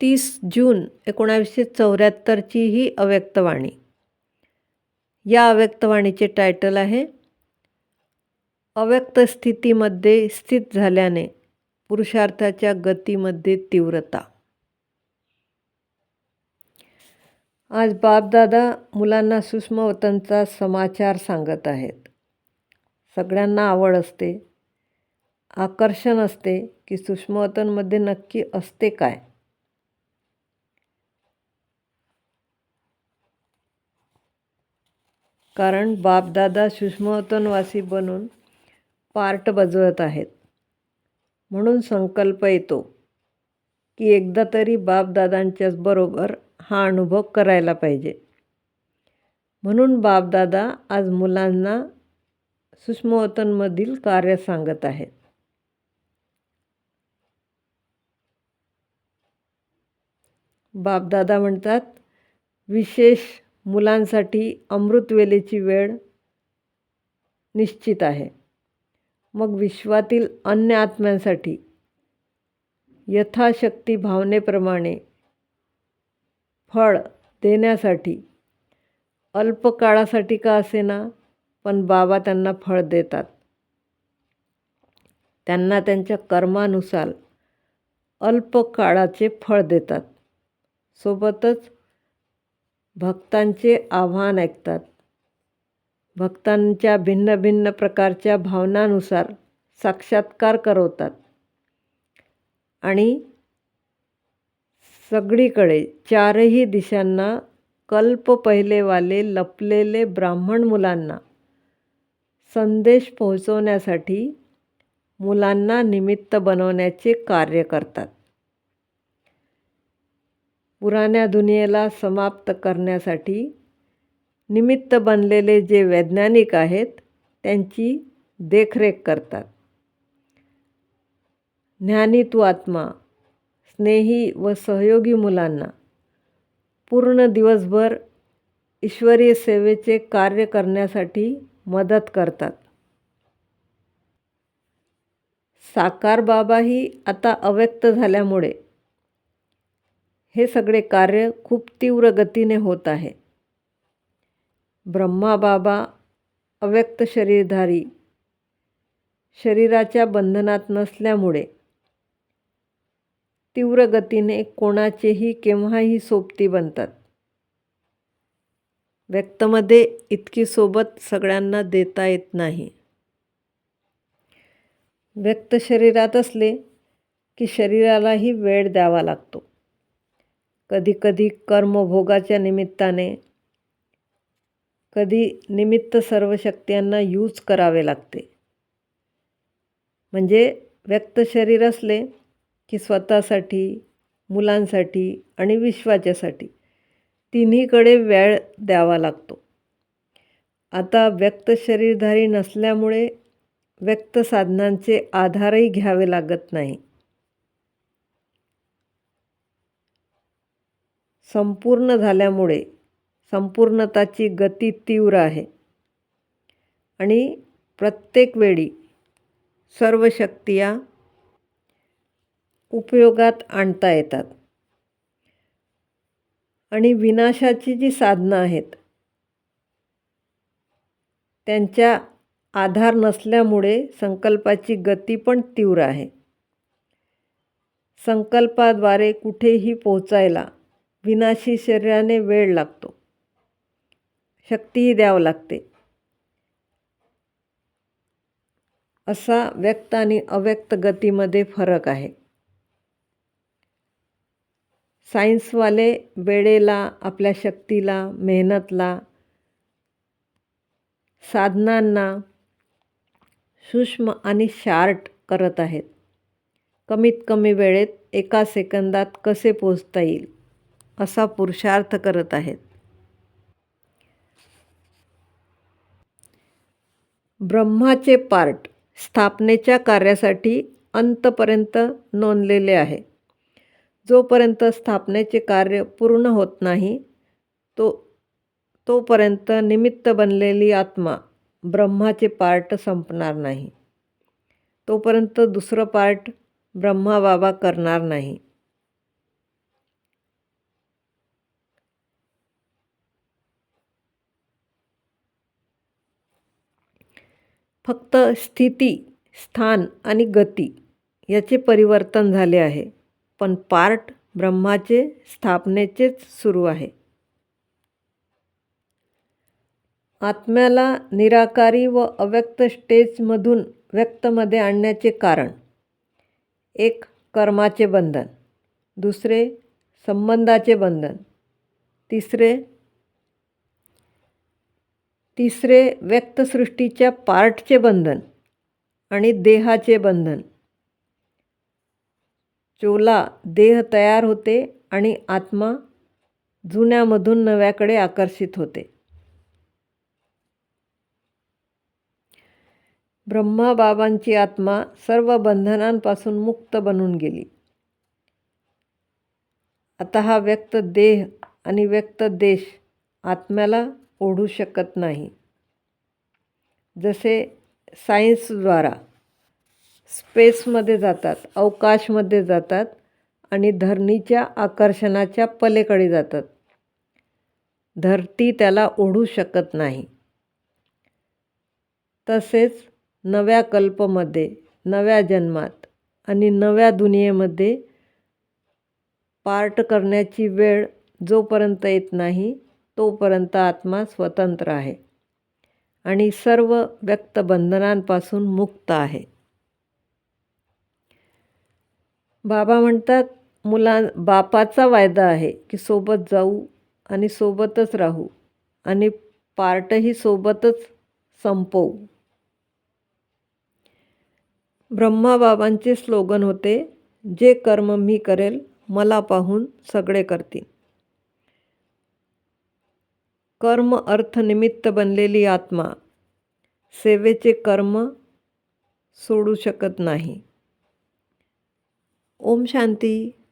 तीस जून एकोणावीसशे चौऱ्याहत्तरची ही अव्यक्तवाणी. या अव्यक्तवाणीचे टायटल आहे अव्यक्त स्थितीमध्ये स्थित झाल्याने पुरुषार्थाच्या गतीमध्ये तीव्रता. आज बापदादा मुलांना सूक्ष्मवतनचा समाचार सांगत आहेत. सगळ्यांना आवड असते आकर्षण असते की सूक्ष्मवतनमध्ये नक्की असते काय? कारण बापदादा सूक्ष्मवतनवासी बनून पार्ट बजवत आहेत. म्हणून संकल्प येतो की एकदा तरी बापदादांच्याच बरोबर हा अनुभव करायला पाहिजे. म्हणून बापदादा आज मुलांना सूक्ष्मवतनमधील कार्य सांगत आहेत. बापदादा म्हणतात विशेष मुलांसाठी अमृतवेलेची वेळ निश्चित आहे. मग विश्वातील अन्य आत्म्यांसाठी यथाशक्ती भावनेप्रमाणे फळ देण्यासाठी अल्प काळासाठी का असेना पण बाबा त्यांना फळ देतात. त्यांना त्यांच्या कर्मानुसार अल्प काळाचे फळ देतात. सोबतच भक्तांचे आव्हान ऐकतात. भक्तांच्या भिन्न भिन्न प्रकारच्या भावनानुसार साक्षात्कार करवतात. आणि सगळीकडे चारही दिशांना कल्प पहिलेवाले लपलेले ब्राह्मण मुलांना संदेश पोहोचवण्यासाठी मुलांना निमित्त बनवण्याचे कार्य करतात. पुराण्या दुनियेला समाप्त करण्यासाठी निमित्त बनलेले जे वैज्ञानिक आहेत त्यांची देखरेख करतात. ज्ञानी तू आत्मा स्नेही व सहयोगी मुलांना पूर्ण दिवसभर ईश्वरीय सेवेचे कार्य करण्यासाठी मदत करतात. साकार बाबाही आता अव्यक्त झाल्यामुळे हे सगळे कार्य खूप तीव्र गतीने होत आहे. ब्रह्मा बाबा अव्यक्त शरीरधारी. शरीराच्या बंधनात नसल्यामुळे तीव्र गतीने कोणाचेही केव्हाही सोबती बनतात. व्यक्तमध्ये इतकी सोबत सगळ्यांना देता येत नाही. व्यक्त शरीरात असले की शरीरालाही वेळ द्यावा लागतो. कधीकधी कर्मभोगाच्या निमित्ताने कधी निमित्त सर्व शक्त्यांना यूज करावे लागते. म्हणजे व्यक्त शरीर असले की स्वतःसाठी मुलांसाठी आणि विश्वाच्यासाठी तिन्हीकडे वेळ द्यावा लागतो. आता व्यक्त शरीरधारी नसल्यामुळे व्यक्त साधनांचे आधारही घ्यावे लागत नाही. संपूर्ण झाल्यामुळे संपूर्णताची गती तीव्र आहे. आणि प्रत्येक वेळी सर्व शक्तिया उपयोगात आणता येतात. आणि विनाशाची जी साधनं आहेत त्यांच्या आधार नसल्यामुळे संकल्पाची गती पण तीव्र आहे. संकल्पाद्वारे कुठेही पोचायला विनाशी शरीराने वेळ लागतो. शक्तीही द्यावं लागते. असा व्यक्त आणि अव्यक्त गतीमध्ये फरक आहे. सायन्सवाले वेळेला आपल्या शक्तीला मेहनतला साधनांना सूक्ष्म आणि शार्ट करत आहेत. कमीत कमी वेळेत एका सेकंदात कसे पोचता येईल? असा पुरुषार्थ करत आहेत. ब्रह्माचे पार्ट स्थापनेच्या कार्यासाठी अंतपर्यंत नोंदलेले आहे. जोपर्यंत स्थापनेचे कार्य पूर्ण होत नाही तो तोपर्यंत निमित्त बनलेली आत्मा ब्रह्माचे पार्ट संपणार नाही. तोपर्यंत दुसरं पार्ट ब्रह्मा बाबा करणार नाही. फक्त स्थिती स्थान आणि गती याचे परिवर्तन झाले आहे. पण पार्ट ब्रह्माचे स्थापनेचेच सुरू आहे. आत्म्याला निराकारी व अव्यक्त स्टेजमधून व्यक्तमध्ये आणण्याचे कारण. एक कर्माचे बंधन. दुसरे संबंधाचे बंधन. तिसरे तिसरे व्यक्तसृष्टीच्या पार्टचे बंधन आणि देहाचे बंधन. चोला देह तयार होते आणि आत्मा जुन्यामधून नव्याकडे आकर्षित होते. ब्रह्माबाबांची आत्मा सर्व बंधनांपासून मुक्त बनून गेली. आता हा व्यक्त देह आणि व्यक्त देश आत्म्याला ओढू शकत नाही. जसे सायन्सद्वारा स्पेसमध्ये जातात अवकाशमध्ये जातात आणि धरणीच्या आकर्षणाच्या पलीकडे जातात. धरती त्याला ओढू शकत नाही. तसेच नव्या कल्पमध्ये नव्या जन्मात आणि नव्या दुनियेमध्ये पार्ट करण्याची वेळ जोपर्यंत येत नाही तोपर्यंत आत्मा स्वतंत्र आहे आणि सर्व व्यक्त बंधनांपासून मुक्त आहे. बाबा म्हणतात मुलां बापाचा वायदा आहे की सोबत जाऊ आणि सोबतच राहू आणि पार्टही सोबतच संपवू. ब्रह्माबाबांचे स्लोगन होते जे कर्म मी करेल मला पाहून सगळे करतील. कर्म अर्थनिमित्त बनलेली आत्मा सेवेचे कर्म सोडू शकत नाही. ओम शांती.